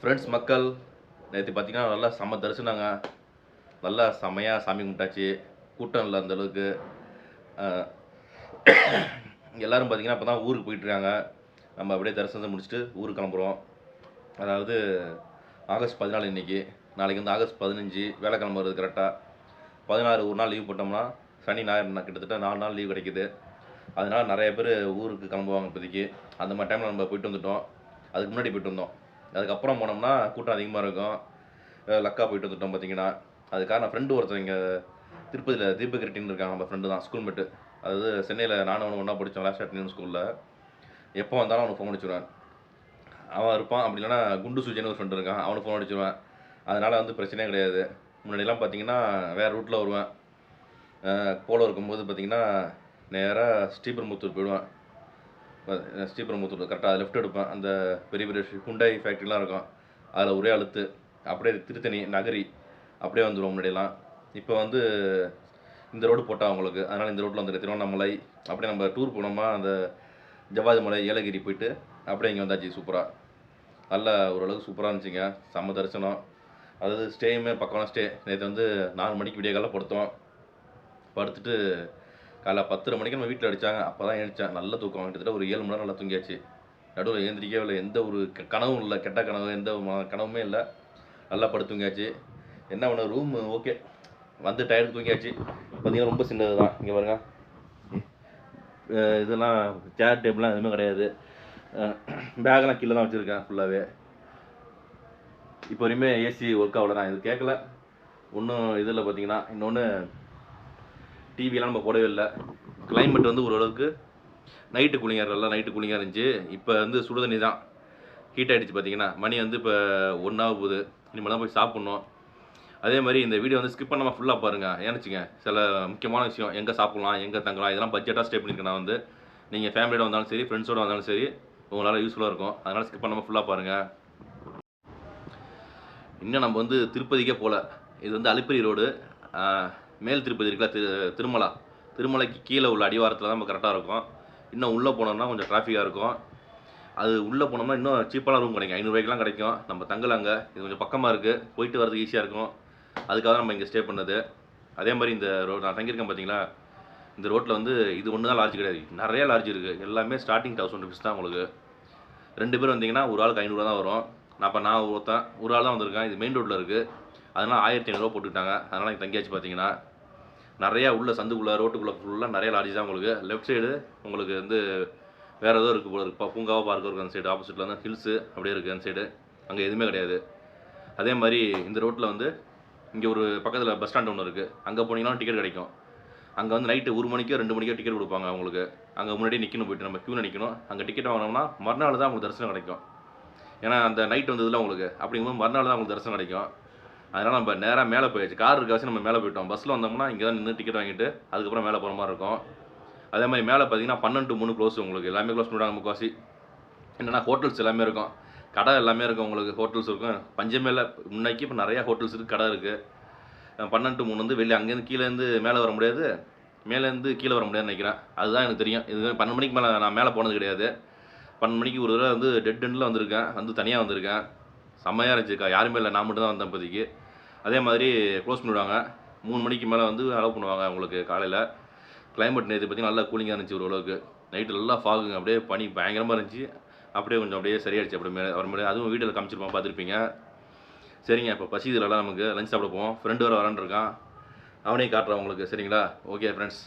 Friends மக்கள் நேற்று பார்த்தீங்கன்னா நல்லா செம்ம தரிசனங்க. நல்லா செம்மையாக சாமி கும்பிட்டாச்சு. கூட்டம் இல்லை அந்த அளவுக்கு. அஹ், பார்த்தீங்கன்னா இப்போ தான் ஊருக்கு போயிட்டுருக்காங்க. நம்ம அப்படியே தரிசனத்தை முடிச்சுட்டு ஊருக்கு கிளம்புறோம். அதாவது ஆகஸ்ட் பதினாலு இன்றைக்கி நாளைக்கு வந்து ஆகஸ்ட் பதினஞ்சு. வேலைக்கிழமை வருது கரெக்டாக பதினாறு ஒரு நாள் லீவ் போட்டோம்னா சனி ஞாயிறு கிட்டத்தட்ட நாலு நாள் லீவ் கிடைக்குது. அதனால் நிறைய பேர் ஊருக்கு கிளம்புவாங்க இப்போதைக்கு. அந்த மாதிரி டைமில் நம்ம போயிட்டு வந்துட்டோம். அதுக்கு முன்னாடி போயிட்டு வந்தோம். அதுக்கப்புறம் போனோம்னா கூட்டம் அதிகமாக இருக்கும். லக்கா போயிட்டு வந்துட்டோம் பார்த்தீங்கன்னா அதுக்காக நான் ஃப்ரெண்டு ஒருத்தர் இங்கே திருப்பதியில் தீபக் ரெட்டின்னு இருக்காங்க. நம்ம ஃப்ரெண்டு தான் ஸ்கூல் மேட்டு அதாவது சென்னையில் நானும் அவனு ஒன்றா படித்தோம் லாஸ்ட் அட்னியன் ஸ்கூலில் எப்போ வந்தாலும் அவனுக்கு ஃபோன் அடிச்சுடுவேன் அவன் இருப்பான். அப்படி இல்லைன்னா குண்டு சூஜன் ஒரு ஃப்ரெண்டு இருக்கான். அவனுக்கு ஃபோன் அடிச்சிருவேன். அதனால் வந்து பிரச்சனையே கிடையாது. முன்னாடிலாம் பார்த்தீங்கன்னா வேறு ரூட்டில் வருவேன். போல இருக்கும்போது பார்த்தீங்கன்னா நேராக ஸ்ரீபெரும்புத்தூர் போயிடுவேன். ஸ்ரீபெரும்புத்தூர் கரெக்டாக லெஃப்ட் எடுப்பேன். அந்த பெரிய பெரிய ஹுண்டாய் ஃபேக்ட்ரிலாம் இருக்கும். அதில் ஒரே அழுத்து அப்படியே திருத்தணி நகரி அப்படியே வந்துடும் முன்னாடியெல்லாம். இப்போ வந்து இந்த ரோடு போட்டால் அவங்களுக்கு. அதனால் இந்த ரோட்டில் வந்துருக்கு திருவண்ணாமலை அப்படியே நம்ம டூர் போனோமா அந்த ஜவ்வாது மலை ஏலகிரி போயிட்டு அப்படியே இங்கே வந்தாச்சு. சூப்பராக நல்ல ஓரளவுக்கு சூப்பராக இருந்துச்சுங்க. செம்ம தரிசனம். அதாவது ஸ்டேயுமே பக்கம் ஸ்டே நேற்று வந்து நாலு மணிக்கு விடிய படுத்தோம். படுத்துட்டு காலைல பத்தரை மணிக்கு நம்ம வீட்டில் அடித்தாங்க அப்போ தான் எழுந்தேன் நல்ல தூக்கம். கிட்டத்தட்ட ஒரு ஏழு மணி நேரம் நல்லா தூங்கியாச்சு. நடுவில் எழுந்திரிக்கவே இல்லை. எந்த ஒரு கனவும் இல்லை. கெட்ட கனவு எந்த கனவுமே இல்லை. நல்லா படுத்து தூங்கியாச்சு. என்ன பண்ண ரூம் ஓகே வந்து டயர்டு தூங்கியாச்சு. பார்த்தீங்கன்னா ரொம்ப சின்னது தான் இங்கே பாருங்க. இதெல்லாம் சேர் டேபிள்லாம் எதுவுமே கிடையாது. பேக்கெல்லாம் கீழே தான் வச்சுருக்கேன் ஃபுல்லாகவே இப்போ வரையுமே ஏசி ஒர்க் ஆகல நான் இது கேட்கல ஒன்றும் இதில் பார்த்தீங்கன்னா இன்னொன்று டிவிலாம் நம்ம போடவே இல்லை. கிளைமேட் வந்து ஓரளவுக்கு நைட்டு கூலிங்காக இருக்குல்ல நைட்டு கூலிங்காக இருந்துச்சு. இப்போ வந்து சுடுதண்ணி தான். ஹீட் ஆகிடுச்சு பார்த்தீங்கன்னா மணி வந்து இப்போ ஒன்றாக போகுது. இனிமேல் தான் போய் சாப்பிட்ணும். அதே மாதிரி இந்த வீடியோ வந்து ஸ்கிப் பண்ணாமல் ஃபுல்லாக பாருங்கள் ஏன்னுச்சுங்க சில முக்கியமான விஷயம் எங்கே சாப்பிட்லாம் எங்கே தங்கலாம் இதெல்லாம் பட்ஜெட்டாக ஸ்டே பண்ணியிருக்கேன் நான் வந்து. நீங்கள் ஃபேமிலியோட வந்தாலும் சரி ஃப்ரெண்ட்ஸோட வந்தாலும் சரி உங்களால் யூஸ்ஃபுல்லாக இருக்கும். அதனால் ஸ்கிப் பண்ணாமல் ஃபுல்லாக பாருங்கள் இன்னும் நம்ம வந்து திருப்பதிக்கே போகல இது வந்து அலிப்பரி ரோடு மேல் திருப்பதி இருக்குல்ல திரு திருமலா. திருமலைக்கு கீழே உள்ள அடிவாரத்தில் தான் நம்ம கரெக்டாக இருக்கும். இன்னும் உள்ளே போனோம்னா கொஞ்சம் டிராஃபிக்காக இருக்கும். அது உள்ளே போனோம்னா இன்னும் சீப்பான ரூம் கிடைக்கும். ஐநூறுரூவாய்க்குலாம் கிடைக்கும். நம்ம தங்கலாங்க இது கொஞ்சம் பக்கமாக இருக்குது போயிட்டு வரதுக்கு ஈஸியாக இருக்கும். அதுக்காக தான் நம்ம இங்கே ஸ்டே பண்ணது. அதே மாதிரி இந்த ரோட் நான் தங்கியிருக்கேன் பார்த்தீங்களா இந்த ரோட்டில் வந்து இது ஒன்று தான் லார்ஜ் கிடையாது. நிறைய லார்ஜ் இருக்குது எல்லாமே ஸ்டார்டிங் தௌசண்ட் ருபீஸ் தான் உங்களுக்கு. ரெண்டு பேர் வந்தீங்கன்னா ஒரு ஆளுக்கு ஐநூறுரூவா தான் வரும். நான் இப்போ நான் ஒருத்தன் ஒரு ஆள் தான் வந்திருக்கேன். இது மெயின் ரோட்டில் இருக்குது அதனால் ஆயிரத்தி ஐநூறுரூவா போட்டுக்கிட்டாங்க. அதனால் எனக்கு தங்கியாச்சு பார்த்தீங்கன்னா நிறையா உள்ள சந்துக்குள்ளே ரோட்டுக்குள்ளே ஃபுல்லாக நிறைய லாரிஸ் தான் உங்களுக்கு. லெஃப்ட் சைடு உங்களுக்கு வந்து வேறு ஏதோ இருக்குது போல இருக்குது இப்போ பார்க்க இருக்குது அந்த சைடு ஆப்போசிட்டில் வந்து ஹில்ஸு அப்படியே இருக்குது அந்த சைடு அங்கே எதுவுமே கிடையாது. அதே மாதிரி இந்த ரோட்டில் வந்து இங்கே ஒரு பக்கத்தில் பஸ் ஸ்டாண்ட் ஒன்று இருக்குது அங்கே போனீங்கன்னா டிக்கெட் கிடைக்கும். அங்கே வந்து நைட்டு ஒரு மணிக்கோ ரெண்டு மணிக்கோ டிக்கெட் கொடுப்பாங்க அவங்களுக்கு. அங்கே முன்னாடி நிற்கணும் போயிட்டு நம்ம க்யூ நிற்கணும் அங்கே டிக்கெட் வாங்கினோம்னா மறுநாள் தான் உங்களுக்கு தரிசனம் கிடைக்கும். ஏன்னா அந்த நைட் வந்ததில் உங்களுக்கு. அப்படிங்கும்போது மறுநாள் தான் உங்களுக்கு தரிசனம் கிடைக்கும். அதனால் நம்ம நேராக மேலே போயாச்சு. கார் இருக்காச்சு நம்ம மேலே போயிட்டோம். பஸ்ஸில் வந்தோம்னா இங்கே தான் நின்று டிக்கெட் வாங்கிட்டு அதுக்கப்புறம் மேலே போகிற மாதிரி இருக்கும். அதே மாதிரி மேலே பார்த்தீங்கன்னா பன்னெண்டு மூணு க்ளோஸ் உங்களுக்கு. எல்லாமே க்ளோஸ் பண்ணிவிடுவாங்க முக்காசி என்னென்னா ஹோட்டல்ஸ் எல்லாமே இருக்கும். கடை எல்லாமே இருக்கும் உங்களுக்கு. ஹோட்டல்ஸ் இருக்கும். பஞ்சமே இல்லை. முன்னாக்கி இப்போ நிறையா ஹோட்டல்ஸ் இருக்குது கடை இருக்குது பன்னெண்டு மூணு வந்து வெளியே அங்கேருந்து கீழேருந்து மேலே வர முடியாது. மேலேருந்து கீழே வர முடியாதுன்னு நினைக்கிறேன். அதுதான் எனக்கு தெரியும். இது பன்னெண்டு மணிக்கு மேலே நான் மேலே போனது கிடையாது. பன்னெண்டு மணிக்கு ஒரு தடவை வந்து டெட் எண்டில் வந்திருக்கேன். வந்து தனியாக வந்திருக்கேன். செம்மையாக இருந்துச்சுக்கா யாருமே இல்லை. நான் மட்டும் தான் வந்தேன் இப்போதைக்கு. அதே மாதிரி க்ளோஸ் பண்ணிவிடுவாங்க மூணு மணிக்கு மேலே வந்து அலோவ் பண்ணுவாங்க உங்களுக்கு காலையில். கிளைமேட் நேற்று பார்த்தீங்கன்னா நல்லா கூலிங்காக இருந்துச்சு ஓரளவுக்கு. நைட்டு நல்லா ஃபாகுங்க அப்படியே பனி பயங்கரமாக இருந்துச்சு. அப்படியே கொஞ்சம் அப்படியே சரியாயிடுச்சு அப்படியே மேலே வர அதுவும் வீட்டில் காமிச்சிருப்போம் பார்த்துருப்பீங்க. சரிங்க இப்போ பசிதிலலாம் நமக்கு லஞ்ச் சாப்பிட போவோம். ஃப்ரெண்டு வர வரான்ருக்கான் அவனையும் காட்டுறான் உங்களுக்கு சரிங்களா? ஓகே ஃப்ரெண்ட்ஸ்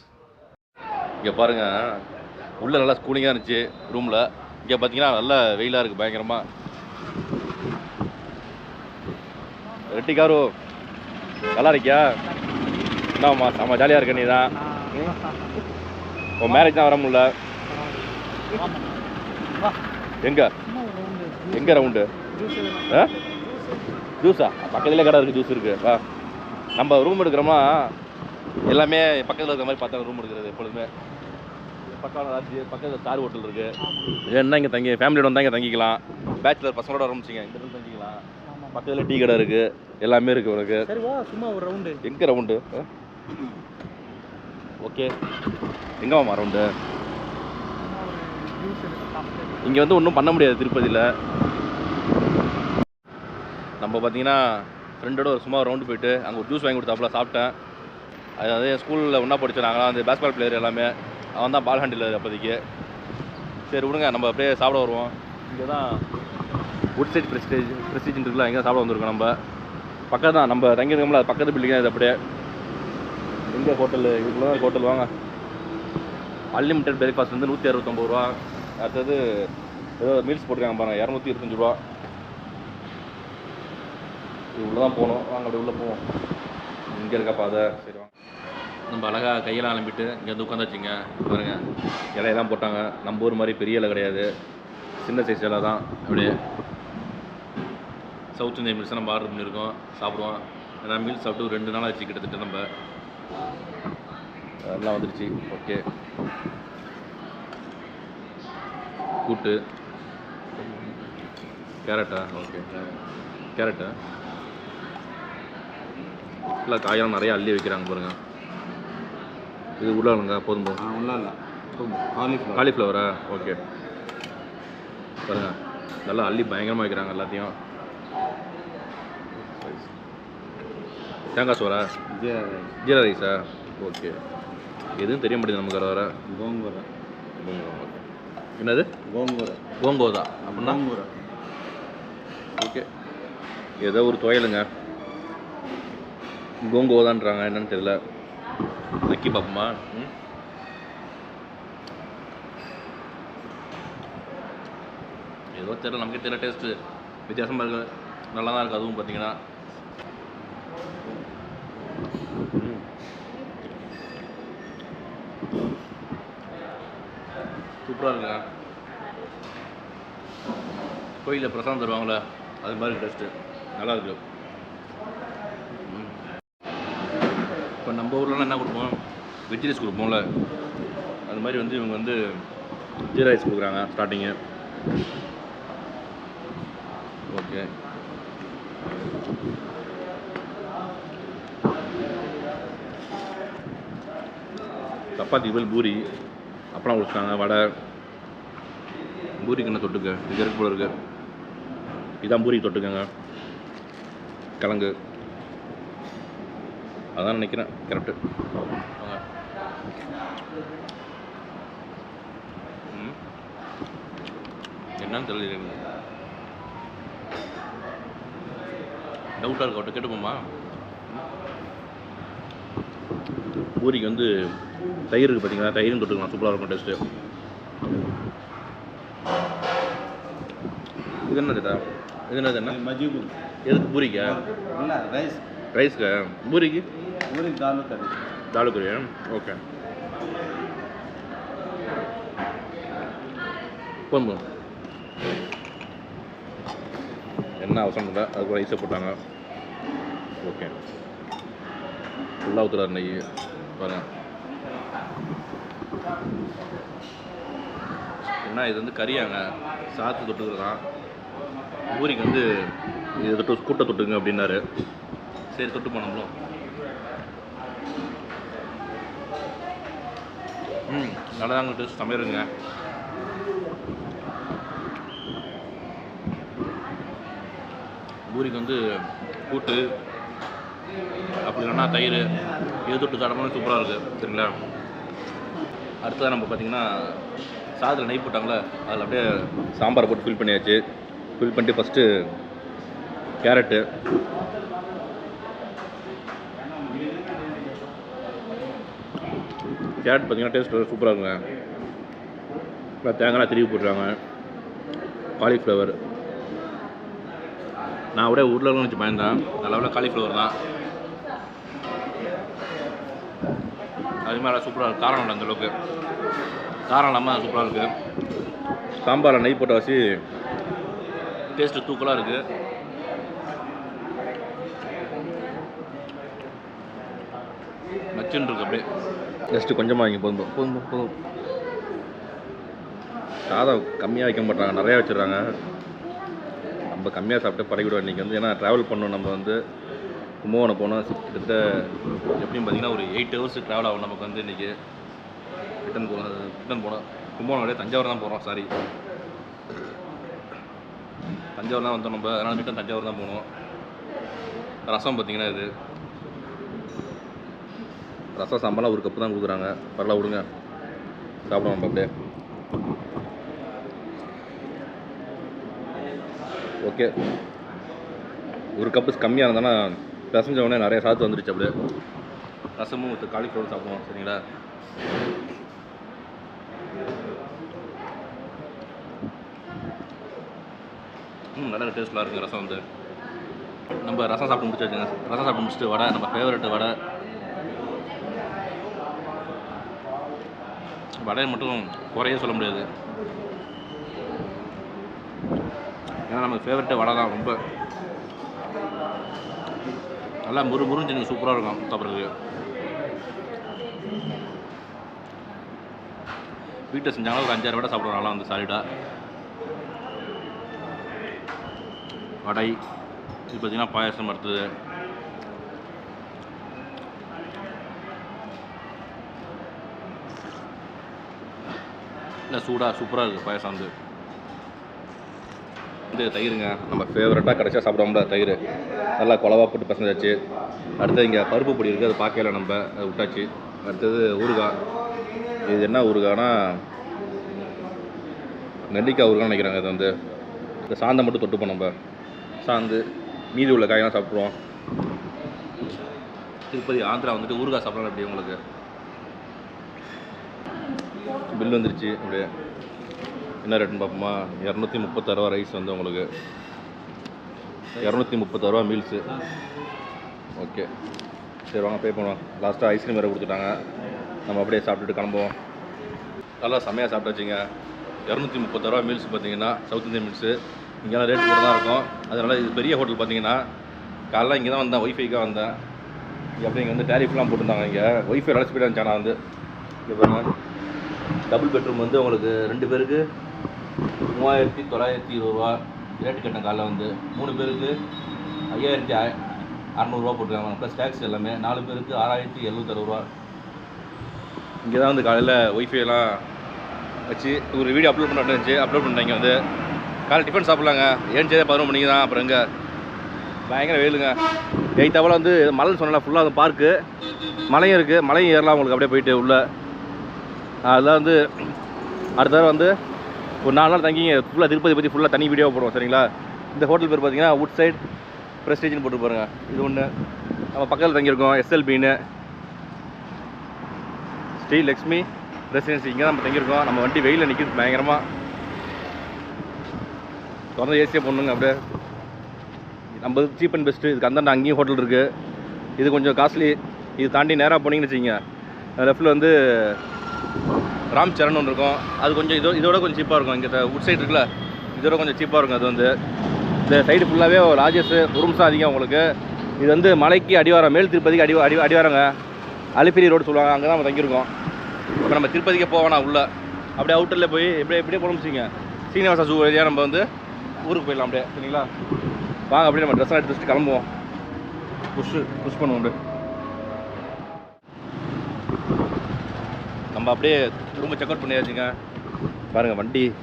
இங்கே பாருங்கள் உள்ளே நல்லா கூலிங்காக இருந்துச்சு ரூமில் இங்கே பார்த்தீங்கன்னா நல்லா வெயிலாக இருக்குது பயங்கரமாக ரெட்டி காரோ. நல்லா இருக்கியா என்னம்மா செம்ம ஜாலியாக இருக்க நீ தான். உன் மேரேஜ் தான் வர முடியல. எங்க? எங்க ரவுண்டு ஆ? ஜூஸா பக்கத்துலேயே கடை இருக்குது ஜூஸ் இருக்குது வா. நம்ம ரூம் எடுக்கிறோமா எல்லாமே பக்கத்தில் இருக்கிற மாதிரி பார்த்தா ரூம் எடுக்கிறது எப்பொழுதுமே. பக்கம் பக்கத்தில் ஸ்டார் ஹோட்டல் இருக்குது என்ன இங்கே தங்கி ஃபேமிலியோட வந்தால் இங்கே தங்கிக்கலாம். பேச்சுலர் பசங்களோட ஆரம்பிச்சிங்க இந்த தங்கிக்கலாம். பக்கத்தில் டீ கடை இருக்குது எல்லாமே இருக்குது உனக்கு. சரி வா சும்மா ஒரு ரவுண்டு எங்கே ரவுண்டு ஓகே எங்கே வாமா ரவுண்டு இங்கே வந்து ஒன்றும் பண்ண முடியாது திருப்பதியில். நம்ம பார்த்தீங்கன்னா ஃப்ரெண்டோட ஒரு சும்மா ரவுண்டு போயிட்டு அங்கே ஒரு ஜூஸ் வாங்கி கொடுத்தாப்புல சாப்பிட்டேன். அதாவது ஸ்கூலில் ஒன்றா படித்தோம் நாங்களாம் வந்து பேஸ்பால் பிளேயர் எல்லாமே. அவன் தான் பால் ஹேண்டில் அப்போதைக்கு. சரி விடுங்க நம்ம அப்படியே சாப்பிட வருவோம். இங்கே தான் வுட் சைட் ப்ரெஸ்டேஜ் ப்ரெஸ்டேஜ் இருக்குல்ல எங்கே சாப்பிட வந்திருக்கோம் நம்ம. பக்கம் தான் நம்ம தங்கியிருக்கோம்ல அது பக்கத்து பில்டிங் இது அப்படியே. எங்கே ஹோட்டலு இதுக்குள்ள தான் ஹோட்டல் வாங்க. அன்லிமிட்டட் பிரேக்ஃபாஸ்ட் வந்து நூற்றி அறுபத்தொம்பது ரூபா. அடுத்தது ஏதோ மீல்ஸ் போட்டிருக்காங்க பாருங்க இரநூத்தி இருபத்தஞ்சு ரூபா. இது உள்ளே தான் போகணும் வாங்க அப்படி உள்ளே போவோம். இங்கே இருக்கா பாதை. சரி வாங்க. நம்ம அழகாக கையெல்லாம் அலம்பிட்டு இங்கேருந்து உட்காந்தாச்சுங்க. பாருங்க இலையெல்லாம் போட்டாங்க. நம்ம ஊர் மாதிரி பெரிய இலை கிடையாது. சின்ன சைஸ் இலை தான் அப்படியே சவுத் இந்தியன் மீல்ஸ் நம்ம ஆர்டர் பண்ணியிருக்கோம் சாப்பிடுவோம். ஏன்னா மீல்ஸ் சாப்பிட்டு ஒரு ரெண்டு நாள் ஆச்சு கிட்டத்தட்ட நம்ம. அதெல்லாம் வந்துடுச்சு ஓகே. கூட்டு. கேரட்டா? ஓகே. கேரட்டா? இல்லை காயெல்லாம் நிறைய அள்ளி வைக்கிறாங்க பாருங்க. இது உருளைங்க போதும் போதும் இல்லை காலிஃப்ளவர் காலிஃப்ளவரா ஓகே. பாருங்க. நல்லா அள்ளி பயங்கரமாக வைக்கிறாங்க எல்லாத்தையும். தேங்காய் சோறா? ஜீரா ரைஸ். ஜீரா ரைஸா? ஓகே. எதுவும் தெரிய மாட்டேங்குது நமக்கு வர வர கோங்கூரை ஓகே. என்னது? கோங்கூரை கோங்கோதா அப்படின்னா? கோங்கூரை ஓகே. ஏதோ ஒரு துவையலுங்க. கோங்கோதான்றாங்க என்னன்னு தெரியல. நக்கி பார்ப்போமா ம்? ஏதோ தெரியல நமக்கே தெரியல டேஸ்ட்டு வித்தியாசமாக இருக்கு. நல்லா தான் இருக்குது அதுவும் பார்த்தீங்கன்னா ம். சூப்பராக இருக்குங்க கோயிலில் பிரசாதம் தருவாங்களே அது மாதிரி டேஸ்ட்டு நல்லாயிருக்கு இப்போ நம்ம ஊர்லலாம் என்ன கொடுப்போம்? வெஜ் ரைஸ் கொடுப்போம்ல. அது மாதிரி வந்து இவங்க வந்து ஜீரா ரைஸ் கொடுக்குறாங்க ஸ்டார்டிங்கு ஓகே. சப்பாத்தி பதில் பூரி அப்புறம் கொடுத்தாங்க வடை. பூரிக்கு என்ன தொட்டுக்க. இது இருக்கு போல இருக்கு? இதான் பூரி தொட்டுக்கங்க. கிழங்கு. அதான் நினைக்கிறேன். கரெக்டு என்னன்னு தெரியல டவுட்டாக இருக்கு? அவட்ட கேட்டுப்போமா? பூரிக்கு வந்து தயிர் இருக்குது பார்த்தீங்களா தயிரும் தொட்டுக்கலாம். சூப்பராக இருக்கும் டேஸ்ட்டு இது என்னது என்ன மஜிபு எதுக்கு பூரிக்கா? இல்லை ரைஸ். ரைஸ்க்கா? பூரிக்கு? ஊருக்கு தாலு கறி. தாலு கறியா? ஓகே. போதும் என்ன அவசரம் இல்லை அதுக்கு ரைஸை போட்டாங்க. ஓகே. ஃபுல்லாக ஊற்றுறாரு நெய் பாருங்க. என்ன இது வந்து கறியாங்க? சாத்து தொட்டுக்கிறதான் பூரிக்கு வந்து இது தொட்டு கூட்ட தொட்டுங்க அப்படின்னாரு. சரி தொட்டு போனோம்லும் ம் நல்லா தாங்க டேஸ்ட் சமையலுங்க. பூரிக்கு வந்து கூட்டு அப்படி இல்லைன்னா தயிர் எது தொட்டு சாப்பிடணும் சூப்பராக இருக்குது சரிங்களா? அடுத்ததாக நம்ம பார்த்தீங்கன்னா சாதத்தில் நெய் போட்டாங்களே அதில் அப்படியே சாம்பாரை போட்டு ஃபில் பண்ணியாச்சு. ஃபில் பண்ணிட்டு ஃபஸ்ட்டு கேரட்டு கேரட் பார்த்தீங்கன்னா டேஸ்ட் சூப்பராக இருக்குங்க. இப்போ தேங்காய் திருவி போட்டுருக்காங்க. காலிஃப்ளவர் நான் அப்படியே உருளைலாம் வச்சு பயந்தேன் நல்ல விட காலிஃப்ளவர் தான். அது மாதிரி சூப்பராக இருக்குது காரம் இல்லை அந்தளவுக்கு காரம் இல்லாமல் சூப்பராக இருக்குது சாம்பாரில் நெய் போட்ட வச்சு டேஸ்ட்டு தூக்கலாக இருக்குது நச்சுன்னு இருக்கு அப்படியே. ஜஸ்ட்டு கொஞ்சமாக வைங்க போதும் போதும். போதும் சாதம் கம்மியாக வைக்க மாட்டாங்க நிறையா வச்சிடுறாங்க. நம்ம கம்மியாக சாப்பிட்டு பழகிடுவோம் இன்றைக்கி வந்து. ஏன்னா ட்ராவல் பண்ணோம் நம்ம வந்து கும்பகோணம் போனோம். கிட்டத்தட்ட எப்படியும் பார்த்தீங்கன்னா ஒரு எயிட் ஹவர்ஸ் ட்ராவல் ஆகும் நமக்கு வந்து இன்றைக்கி ரிட்டன் போனோம் ரிட்டன் போனோம். கும்பகோணம் விட தஞ்சாவூர் தான் போகிறோம் சாரி தஞ்சாவூர் தான் வந்தோம் நம்ம. அதனால் ரிட்டன் தஞ்சாவூர் தான் போகணும். ரசம் பார்த்தீங்கன்னா இது. ரசம் சாம்பார்லாம் ஒரு கப்பு தான் கொடுக்குறாங்க. பரவாயில்ல விடுங்க. சாப்பிடுவோம் நம்ம அப்படியே. ஓகே. ஒரு கப்பு கம்மியாக இருந்தோன்னா பிசைஞ்ச உடனே நிறைய சாத்து வந்துடுச்சு அப்படியே. ரசமும் வித் காலிஃப்ளவர் சாப்பிடுவோம் சரிங்களா? நல்ல டேஸ்ட்லாம் இருக்குது ரசம் வந்து. நம்ம ரசம் சாப்பிட்டு முடிச்சாச்சுங்க ரசம் சாப்பிட்டு முடிச்சுட்டு வடை நம்ம ஃபேவரட் வடை. வடையை மட்டும் குறைய சொல்ல முடியாது. ஏன்னா நமக்கு ஃபேவரட்டு வடை தான் ரொம்ப. நல்லா முறு முருன்னு சூப்பராக இருக்கும் சாப்பிட்றதுக்கு. வீட்டில் செஞ்சாங்கன்னா ஒரு அஞ்சாறு வடை சாப்பிடுவோம் நல்லா வந்து சாலிடாக வடை. இது பார்த்தீங்கன்னா பாயாசம் அடுத்தது இல்லை சூடாக சூப்பராக இருக்குது பாயாசம் வந்து. வந்து தயிருங்க. நம்ம ஃபேவரட்டாக கடைசியாக முடியாது தயிர். நல்லா குழவா போட்டு பசஞ்சாச்சு. அடுத்தது இங்கே பருப்பு பொடி இருக்குது அது பார்க்கல நம்ம. அதை விட்டாச்சு. அடுத்தது ஊறுகாய் இது என்ன ஊறுகாய்னா நெல்லிக்காய் ஊறுகான்னு நினைக்கிறாங்க இது வந்து. இந்த சாந்தை மட்டும் தொட்டுப்போம் நம்ம. சாந்து மீதி உள்ள காயெல்லாம் சாப்பிட்ருவோம். திருப்பதி ஆந்திரா வந்துட்டு ஊறுகாய் சாப்பிடலாம் எப்படி உங்களுக்கு? பில் வந்துருச்சு அப்படியே. என்ன ரேட்டுன்னு பார்ப்போமா? இரநூத்தி முப்பத்தாறுவா ரைஸ் வந்து உங்களுக்கு. இரநூத்தி முப்பத்தாறுவா மீல்ஸு ஓகே சரி வாங்க பே பண்ணுவோம். லாஸ்ட்டாக ஐஸ்கிரீம் வேறு கொடுத்துட்டாங்க. நம்ம அப்படியே சாப்பிட்டுட்டு கிளம்புவோம். நல்லா செம்மையாக சாப்பிட்டாச்சுங்க. இரநூத்தி முப்பத்தாறுவா மீல்ஸ் பார்த்தீங்கன்னா சவுத் இந்தியன் மீல்ஸு இங்கெல்லாம் ரேட் கூட தான் இருக்கும். அதனால் இது பெரிய ஹோட்டல் பார்த்தீங்கன்னா காலைல இங்கே தான் வந்தேன் ஒய்ஃபைக்காக வந்தேன். இங்கே அப்படியே இங்கே வந்து டேரிஃப்லாம் போட்டிருந்தாங்க இங்கே. ஒய்ஃபை அழைச்சி போயிட்டு இருந்துச்சு ஆனால் வந்து. இங்கே டபுள் பெட்ரூம் வந்து உங்களுக்கு ரெண்டு பேருக்கு மூவாயிரத்தி தொள்ளாயிரத்தி இருபது ரூபா. ரேட்டு கட்டின காலைல வந்து. மூணு பேருக்கு ஐயாயிரத்தி அறநூறுவா போட்டுருக்காங்க. ப்ளஸ் டேக்ஸ் எல்லாமே. நாலு பேருக்கு ஆறாயிரத்தி எழுநூத்தறுபது ரூபா. இங்கே தான் வந்து காலையில் ஒய்ஃபைலாம் வச்சு ஒரு வீடியோ அப்லோட் பண்ணிட்டு இருந்துச்சு அப்லோட் பண்ணாங்க வந்து. காலை டிஃபன் சாப்பிட்லாங்க. ஏன்ச்சதே பதினொரு மணிக்கு தான் அப்புறம் எங்கே? பயங்கர வெயிலுங்க. எயித்தாவில் வந்து மலைன்னு சொன்னல ஃபுல்லாக அந்த பார்க்கு மலையும் இருக்குது மலையும் ஏறலாம் உங்களுக்கு அப்படியே போயிட்டு உள்ளே. அதெல்லாம் வந்து அடுத்த தடவை வந்து ஒரு நாலு நாள் தங்கிங்க. ஃபுல்லாக திருப்பதி பற்றி ஃபுல்லாக தனி வீடியோ போடுவோம் சரிங்களா? இந்த ஹோட்டல் பேர் பார்த்தீங்கன்னா உட் சைட் ப்ரெஸ்டேஜ்னு போட்டு பாருங்க. இது ஒன்று நம்ம பக்கத்தில் தங்கியிருக்கோம் எஸ்எல்பின்னு ஸ்ரீ லக்ஷ்மி ரெசிடென்சி இங்கே தான் நம்ம தங்கியிருக்கோம். நம்ம வண்டி வெயிலில் நிற்கிது பயங்கரமாக தொடர்ந்து ஏசியாக போடணுங்க அப்படியே. நம்ம சீப் அண்ட் பெஸ்ட்டு. இதுக்கு அந்தாண்ட அங்கேயும் ஹோட்டல் இருக்குது இது கொஞ்சம் காஸ்ட்லி. இது தாண்டி நேராக போனீங்கன்னு வச்சுக்கோங்க. லெஃப்ட்டில் வந்து ராம் சரண் ஒன்று இருக்கும். அது கொஞ்சம் இதோ இதோட கொஞ்சம் சீப்பாக இருக்கும். இங்கே உட் சைடு இருக்குல்ல. இதோட கொஞ்சம் சீப்பாக இருக்கும் அது வந்து. இந்த சைடு ஃபுல்லாகவே ராஜேஷ் ரூம்ஸ் அதிகம் உங்களுக்கு. இது வந்து மலைக்கு அடிவாரம் மேல் திருப்பதிக்கு அடி அடி அடிவாரங்க. அலிப்பிரி ரோடு சொல்லுவாங்க. அங்கே தான் நம்ம தங்கியிருக்கோம். இப்போ நம்ம திருப்பதிக்கே போவோம்னா உள்ளே. அப்படியே அவுட்டரில் போய் எப்படி எப்படியே போகணும்னு வச்சுங்க சீனிவாசா ஜூ ஏரியா நம்ம வந்து ஊருக்கு போயிடலாம் அப்படியே சரிங்களா? வாங்க அப்படியே நம்ம ட்ரெஸ்ஸாக எடுத்து வச்சுட்டு கிளம்புவோம். புஷ் புஷ் பண்ணுவோம் அப்படியே. நம்ம அப்படியே ரூமை செக் அவுட் பண்ணியாச்சுங்க. பாருங்கள் வண்டி.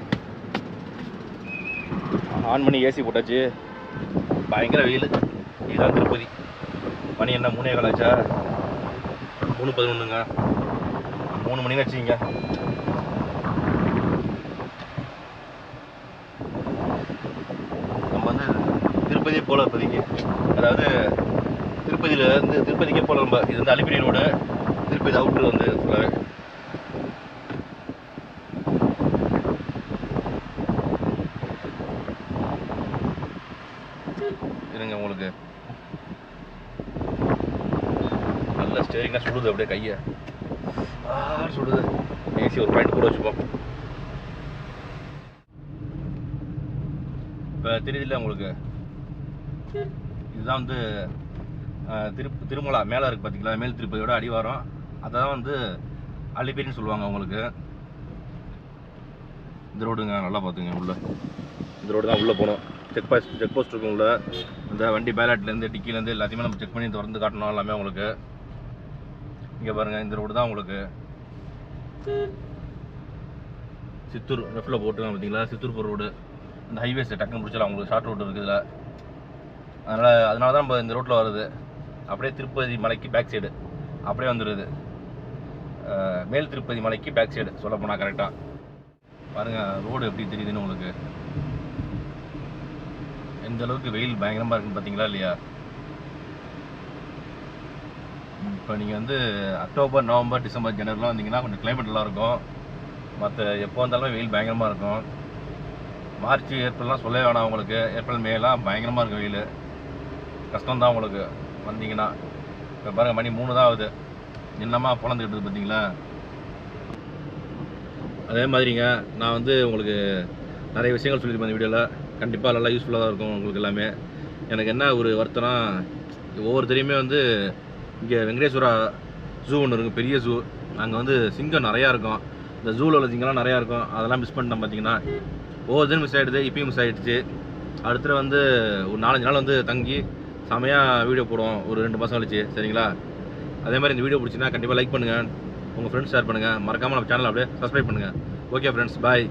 ஆன் பண்ணி ஏசி போட்டாச்சு. பயங்கர வெயில். இதுதான் திருப்பதி. மணி என்ன மூணே காலாச்சா மூணு பதினொன்றுங்க. மூணு மணின்னு வச்சுக்கிங்க நம்ம வந்து போகல போல இப்போதைக்கு. அதாவது திருப்பதியில் இருந்து திருப்பதிக்கே போகல நம்ம இது வந்து அலிப்பிரி ரோடு. திருப்பதி அவுட்ரு வந்து ஃபுல்லாகவே இருங்க உங்களுக்கு? நல்ல ஸ்டேரிங்காக சுடுது அப்படியே கையை. சுடுது. ஏசி ஒரு பாயிண்ட் கூட வச்சுப்போம். இப்போ தெரியுதுல்ல உங்களுக்கு? இதுதான் வந்து திரு திருமலா மேலே இருக்குது பார்த்தீங்களா மேல் திருப்பதியோட அடிவாரம். அதை தான் வந்து அலிபேரின்னு சொல்லுவாங்க உங்களுக்கு இந்த ரோடுங்க நல்லா பார்த்துங்க உள்ளே. இந்த ரோடு தான் உள்ளே போகணும் செக் போஸ்ட் செக் போஸ்ட் இருக்கும் உள்ள. இந்த வண்டி பேலட்லேருந்து டிக்கிலேருந்து எல்லாத்தையுமே நம்ம செக் பண்ணி திறந்து காட்டணும் எல்லாமே உங்களுக்கு. இங்கே பாருங்கள் இந்த ரோடு தான் உங்களுக்கு. சித்தூர் லெஃப்டில் போட்டுருக்காங்க பார்த்தீங்களா சித்தூர் போகிற ரோடு. இந்த ஹைவேஸ் டக்குன்னு பிடிச்சலாம் உங்களுக்கு ஷார்ட் ரோடு இருக்குது இதில். அதனால் அதனால தான் நம்ம இந்த ரோட்டில் வருது. அப்படியே திருப்பதி மலைக்கு பேக் சைடு அப்படியே வந்துடுது மேல் திருப்பதி மலைக்கு பேக் சைடு சொல்ல போனால் கரெக்டாக பாருங்கள் ரோடு எப்படி தெரியுதுன்னு உங்களுக்கு. எந்த அளவுக்கு வெயில் பயங்கரமாக இருக்குன்னு பார்த்தீங்களா இல்லையா? இப்போ நீங்கள் வந்து அக்டோபர் நவம்பர் டிசம்பர் ஜனவரிலாம் வந்தீங்கன்னா கொஞ்சம் கிளைமேட் நல்லா இருக்கும். மற்ற எப்போ வந்தாலுமே வெயில் பயங்கரமாக இருக்கும். மார்ச் ஏப்ரல்லாம் சொல்லவே வேணாம் உங்களுக்கு. ஏப்ரல் மேலாம் பயங்கரமாக இருக்கும் வெயில். கஷ்டம்தான் உங்களுக்கு. வந்தீங்கன்னா இப்போ பாருங்க மணி மூணு தான் ஆகுது என்னமா பிறந்துக்கிட்டு பார்த்தீங்களா அதே மாதிரிங்க நான் வந்து உங்களுக்கு நிறைய விஷயங்கள் சொல்லியிருப்பேன் இந்த வீடியோவில் கண்டிப்பாக நல்லா யூஸ்ஃபுல்லாக தான் இருக்கும் உங்களுக்கு எல்லாமே. எனக்கு என்ன ஒரு வருத்தம்னா ஒவ்வொருத்தரையுமே வந்து இங்கே வெங்கடேஸ்வரா ஜூ ஒன்று இருக்கும் பெரிய ஜூ அங்கே வந்து சிங்கம் நிறையா இருக்கும். இந்த ஜூவில் உள்ள சிங்கம்லாம் நிறையா இருக்கும். அதெல்லாம் மிஸ் பண்ணிட்டேன் பார்த்தீங்கன்னா ஒவ்வொருத்தரும் மிஸ் ஆகிடுது இப்பயும் மிஸ் ஆகிடுச்சு அடுத்த வந்து ஒரு நாலஞ்சு நாள் வந்து தங்கி செமையாக வீடியோ போடுவோம். ஒரு ரெண்டு மாதம் கழிச்சு சரிங்களா? அதே மாதிரி இந்த வீடியோ பிடிச்சின்னா கண்டிப்பாக லைக் பண்ணுங்கள் உங்கள் ஃப்ரெண்ட்ஸ் ஷேர் பண்ணுங்கள் மறக்காமல் நம்ம சேனல் அப்படியே சப்ஸ்கிரைப் பண்ணுங்கள் ஓகே ஃப்ரெண்ட்ஸ் பாய்